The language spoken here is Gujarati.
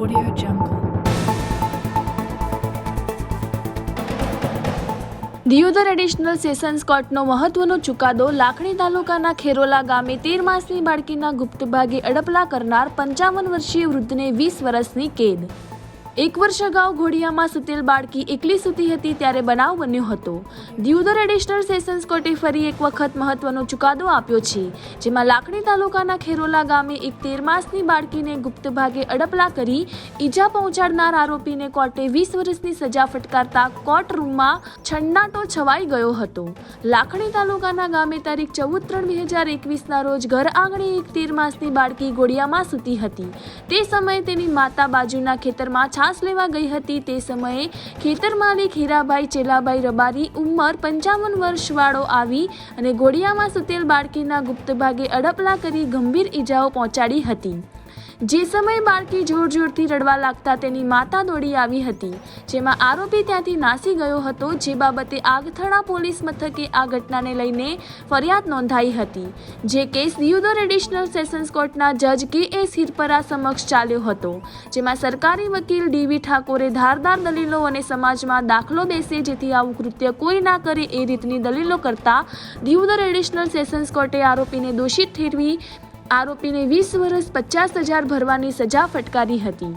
Audio Jungle. Deodar additional sessions કોર્ટનો મહત્વનો ચુકાદો લાખણી તાલુકાના ખેરોલા ગામે તેર માસની બાળકીના ગુપ્ત ભાગે અડપલા કરનાર પંચાવન વર્ષીય વૃદ્ધને વીસ વર્ષની કેદ એક વર્ષ અગાઉ ઘોડિયામાં સૂતેલ બાળકી એકલી સૂતી હતી ત્યારે બનાવ બન્યો હતો. દિયોદર એડિશનલ સેશન્સ કોર્ટે ફરી એક વખત મહત્વનો ચુકાદો આપ્યો છે, જેમાં લાખણી તાલુકાના ખેરોલા ગામે એક તેર માસની બાળકીને ગુપ્ત ભાગે અડપલા કરી ઈજા પહોંચાડનાર આરોપીને કોર્ટે વીસ વર્ષની સજા ફટકારતા કોર્ટ રૂમમાં છંડાટો છવાઈ ગયો હતો. લાખણી તાલુકાના ગામે તારીખ ચૌદ ત્રણ બે હજાર એકવીસના રોજ ઘર આંગણે એક તેર માસની બાળકી ઘોડિયામાં સૂતી હતી. તે સમયે તેની માતા બાજુના ખેતરમાં છાસ લેવા ગઈ હતી તે સમયે ખેતર માલિક હીરાભાઈ ચેલાભાઈ રબારી ઉંમર પંચાવન વર્ષવાળો આવી અને ઘોડિયામાં સુતેલ બાળકીના ગુપ્ત ભાગે અડપલા કરી ગંભીર ઈજાઓ પહોંચાડી હતી. જે સમયે બાળકી જોર જોરથી રડવા લાગતા તેની માતા દોડી આવી હતી, જેમાં આરોપી ત્યાંથી નાસી ગયો હતો, જે બાબતે આગથળા પોલીસ મથકે આ ઘટનાને લઈને ફરિયાદ નોંધાઈ હતી. જે કેસ દિયોદર એડિશનલ સેશન્સ કોર્ટના જજ કે એ સિરપરા સમક્ષ ચાલ્યો હતો, જેમાં સરકારી વકીલ ડીવી ઠાકોરે ધારદાર દલીલો અને સમાજમાં દાખલો બેસે જેથી આવું કૃત્ય કોઈ ના કરે એ રીતની દલીલો કરતા દિયોદર એડિશનલ સેશન્સ કોર્ટે આરોપીને દોષિત ઠેરવી આરોપીને વીસ વર્ષ પચાસ હજાર ભરવાની સજા ફટકારી હતી.